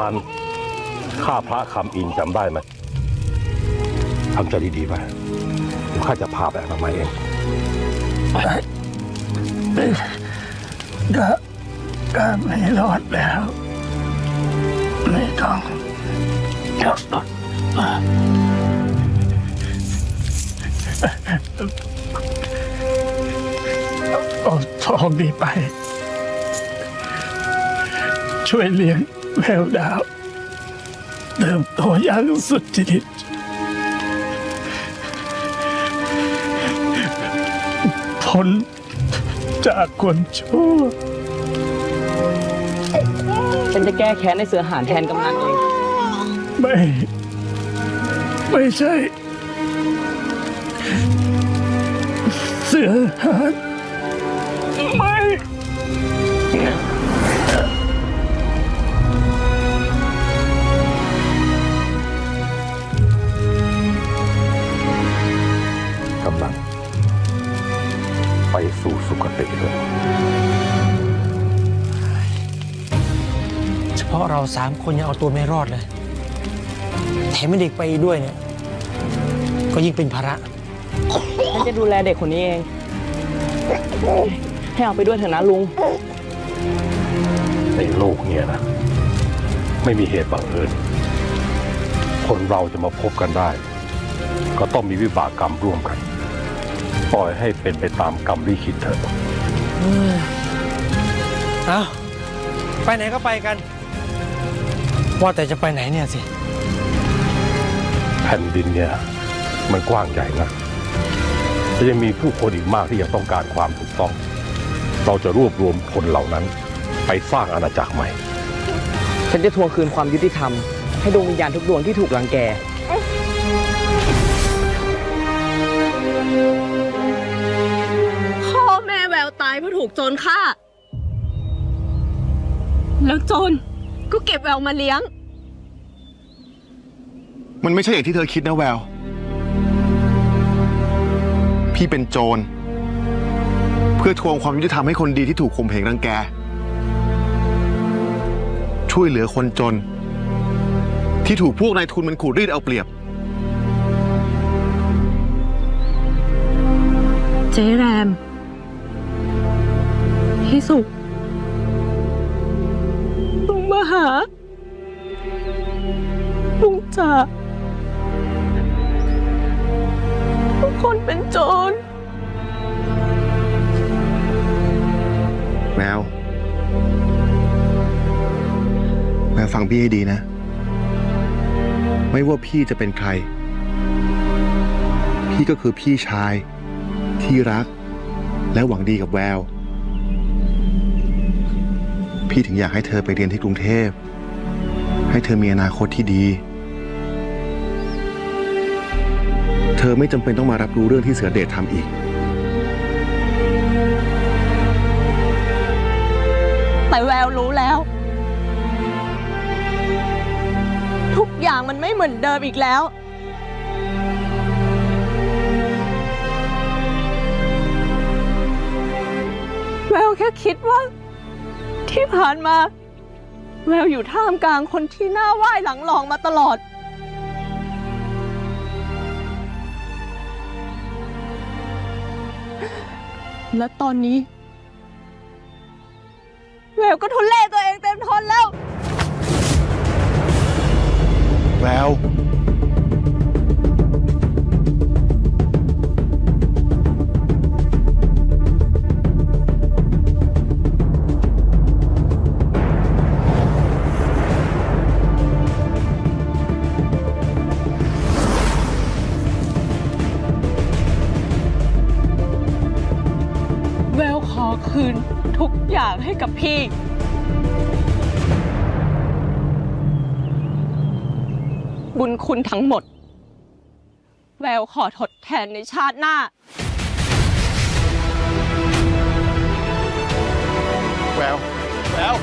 นั้นฆ่าพระคำอินจำได้ไหมทำใจดีๆไปเดี๋ยวข้าจะพาไปอนามัยเองก็ก็ไม่รอดแล้ว ไม่ต้องเอาทองนี้ไป ช่วยเลี้ยง แววดาวเติมโตอย่างสุดจริตพ้นจากคนชั่ว ฉันจะแก้แค้นในเสือหานแทนกำนันเอง ไม่ ไม่ใช่ เสือหานไม่ เฉพาะเราสามคนยังเอาตัวไม่รอดเลย แถมไม่เด็กไปด้วยเนี่ย ก็ยิ่งเป็นภาระ ฉันจะดูแลเด็กคนนี้เอง ให้เอาไปด้วยเถอะนะลุง ในโลกเนี่ยนะ ไม่มีเหตุบังเอิญ คนเราจะมาพบกันได้ ก็ต้องมีวิบากกรรมร่วมกัน ปล่อยให้เป็นไปตามกรรมลิขิตเถอะ เอาไปไหนก็ไปกัน ว่าแต่จะไปไหนเนี่ยสิ แผ่นดินเนี่ยมันกว้างใหญ่นะและยังมีผู้คนอีกมากที่ยังต้องการความถูกต้อง เราจะรวบรวมคนเหล่านั้นไปสร้างอาณาจักรใหม่ ฉันจะทวงคืนความยุติธรรม ให้ดวงวิญญาณทุกดวงที่ถูกรังแก พ่อแม่แววตายเพราะถูกโจรฆ่า แล้วโจร ก็เก็บแววมาเลี้ยง มันไม่ใช่อย่างที่เธอคิดนะแวว พี่เป็นโจร เพื่อทวงความยุติธรรมให้คนดีที่ถูกข่มเหงรังแก ช่วยเหลือคนจน ที่ถูกพวกนายทุนมันขูดรีดเอาเปรียบ เจ๊แรม พี่สุข ลุงมาหาลุงจ๋าทุกคนเป็นโจรแววแววฟังพี่ให้ดีนะ ไม่ว่าพี่จะเป็นใคร พี่ก็คือพี่ชายที่รักและหวังดีกับแวว พี่ถึงอยากให้เธอไปเรียนที่กรุงเทพ ให้เธอมีอนาคตที่ดี เธอไม่จำเป็นต้องมารับรู้เรื่องที่เสือเดชทำอีก แต่แววรู้แล้ว ทุกอย่างมันไม่เหมือนเดิมอีกแล้ว แววแค่คิดว่า ที่ผ่านมา แววอยู่ท่ามกลางคนที่หน้าไหว้หลังหลองมาตลอด และตอนนี้ แววก็ทุนเล่ตัวเองเต็มทนแล้ว แวว คืนทุกอย่างให้กับพี่ บุญคุณทั้งหมด แววขอทดแทนในชาติหน้า แวว แวว